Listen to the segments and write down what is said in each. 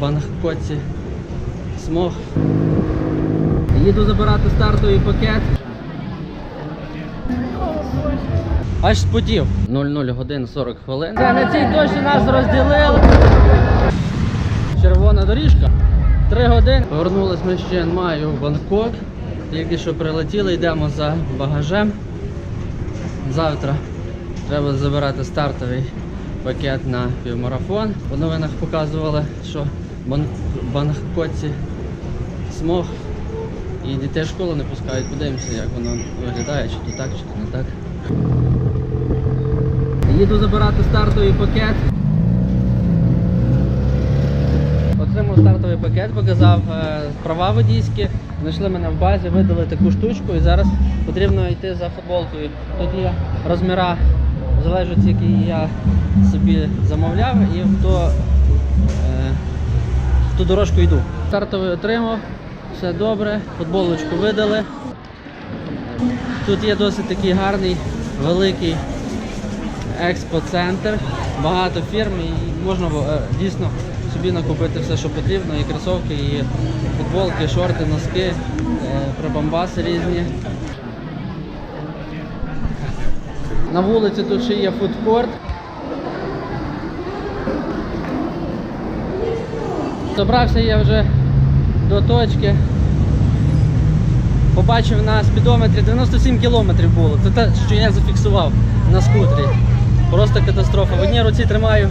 Бангкоці смог. Їду забирати стартовий пакет. Аж спотів. 00 годин 40 хвилин. На цій точці нас розділили. Червона доріжка. Три години. Повернулись ми ще маю в Бангкок. Тільки що прилетіли, йдемо за багажем. Завтра треба забирати стартовий пакет на півмарафон. По новинах показували, що Бан- Бангкоці смог і дітей в школу не пускають. Подивимося, як воно виглядає, чи то так, чи то не так. Їду забирати стартовий пакет. Отримав стартовий пакет, показав е, права водійські, знайшли мене в базі, видали таку штучку і зараз потрібно йти за футболкою. Тут є розміра, залежить, які я собі замовляв і в, то, в ту дорожку йду. Стартовий отримав, все добре, футболочку видали. Тут є досить такий гарний, великий експоцентр, багато фірм і можна е, дійсно собі накупити все, що потрібно, і кросівки, і футболки, шорти, носки, е, прибамбаси різні. На вулиці тут ще є фудкорт. Добрався я вже до точки. Побачив на спідометрі 97 кілометрів було. Це те, що я зафіксував на скутері. Просто катастрофа. В одній руці тримаю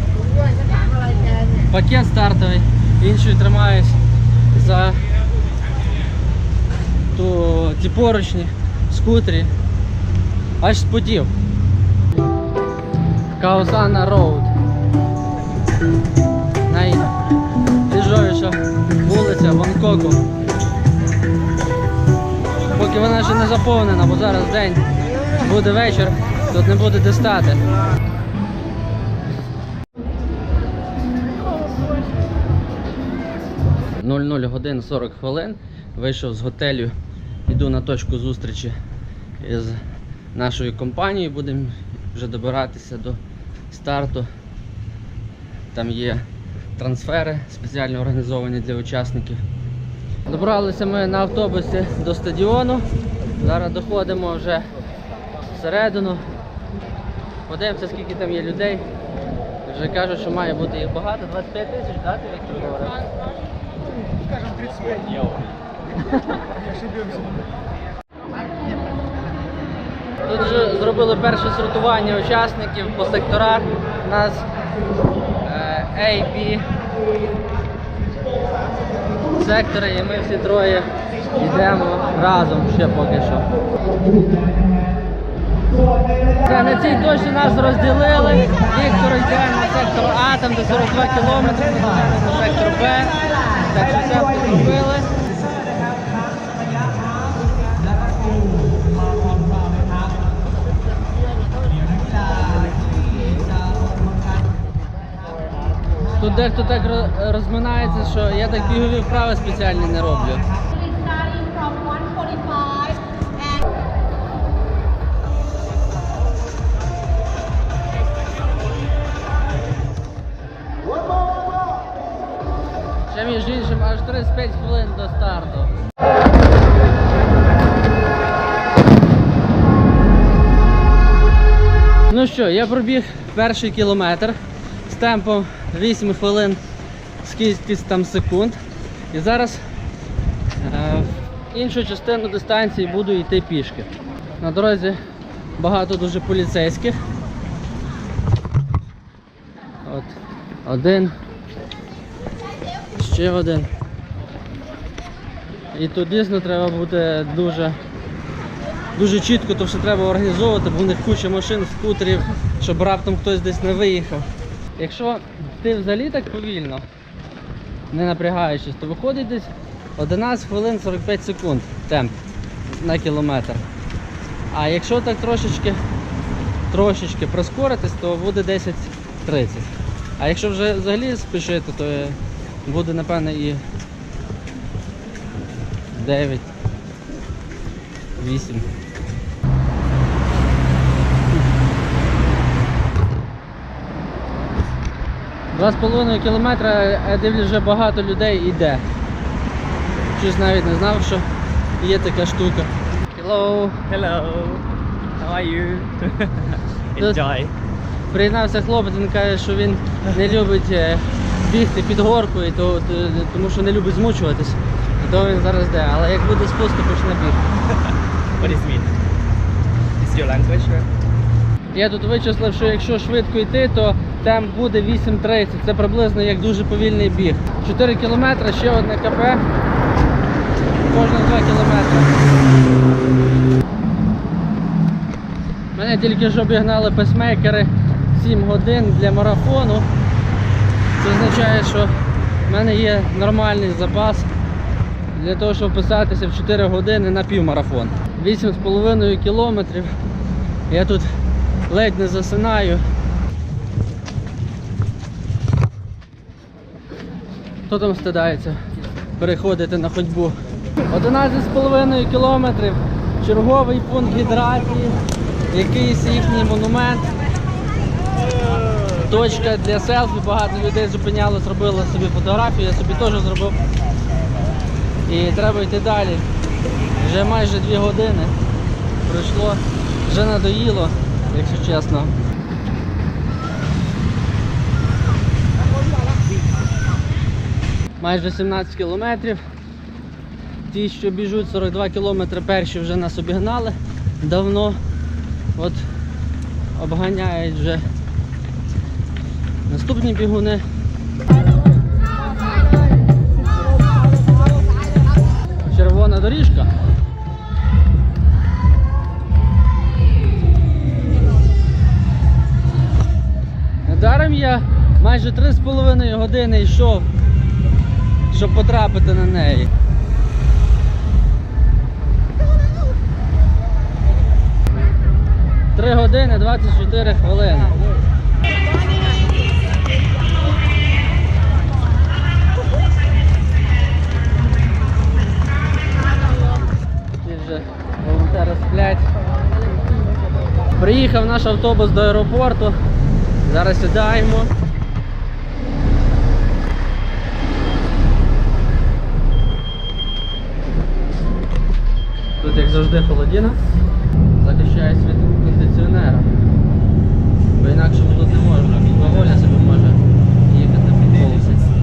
пакет стартовий, іншою тримаюсь за ту, ті поручні скутері. Аж спотів. Каусана Роуд. Найбіжовіша вулиця Бангкоку. Поки вона ще не заповнена, бо зараз день буде вечір, тут не буде де стати. «00 годин 40 хвилин. Вийшов з готелю, йду на точку зустрічі з нашою компанією. Будемо вже добиратися до старту. Там є трансфери спеціально організовані для учасників. Добралися ми на автобусі до стадіону. Зараз доходимо вже всередину. Подивимося, скільки там є людей. Вже кажуть, що має бути їх багато. 25 тисяч, так, ти Віктор говорив? Скажем, 35 евро. Ошибемся. Тут вже зробили перше сортування учасників по секторах. У нас е, A, сектори і ми всі троє йдемо разом ще поки що. На цій точці нас розділили. Віктор йде на сектор А, там де 42 кілометри, на сектор Б. Так що все зробили. Дехто так ро- розминається, що я так бігові вправи спеціальні не роблю. Actually starting from 145 and Ще між іншим аж 35 хвилин до старту. Ну що, я пробіг перший кілометр з темпом 8 хвилин з кількість там секунд. І зараз е, іншу частину дистанції буду йти пішки. На дорозі багато дуже поліцейських. От, один. Ще один. І тут дійсно треба бути дуже дуже чітко, то все треба організовувати, бо в них куча машин, скутерів, щоб раптом хтось десь не виїхав. Якщо ти взагалі так повільно, не напрягаючись, то виходить десь 11 хвилин 45 секунд темп на кілометр. А якщо так трошечки, трошечки прискоритись, то буде 10-30. А якщо вже взагалі спішити, то буде напевне і 9, 8. Два з половиною кілометра, я дивлюсь, вже багато людей йде. Щось навіть не знав, що є така штука. Hello. Hello. How are you? Enjoy. Приєднався хлопець, він каже, що він не любить е, бігти під горкою, то, то- тому що не любить змучуватись. То він зараз йде. Але як буде спуск, то почне біг. What does it mean? Is your language? Я тут вичислив, що якщо швидко йти, то темп буде 8.30. Це приблизно як дуже повільний біг. 4 кілометри, ще одне КП. Кожні 2 кілометри. Мене тільки що обігнали песмейкери 7 годин для марафону. Це означає, що в мене є нормальний запас для того, щоб вписатися в 4 години на півмарафон. 8,5 кілометрів. Я тут ледь не засинаю. Хто там стидається переходити на ходьбу? 11,5 кілометрів. Черговий пункт гідрації, якийсь їхній монумент. Точка для селфі, багато людей зупинялось, робили собі фотографію, я собі теж зробив. І треба йти далі. Вже майже 2 години пройшло, вже надоїло, якщо чесно. Майже 17 кілометрів. Ті, що біжуть 42 кілометри, перші вже нас обігнали давно. От обганяють вже наступні бігуни. Червона доріжка. Недаром я майже 3,5 години йшов, щоб потрапити на неї. Три години 24 хвилини. Ті вже волонтери сплять. Приїхав наш автобус до аеропорту. Зараз сідаємо. Тут, як завжди, холодина, Захищає від кондиціонера. Бо інакше тут не можна. Вагоня собі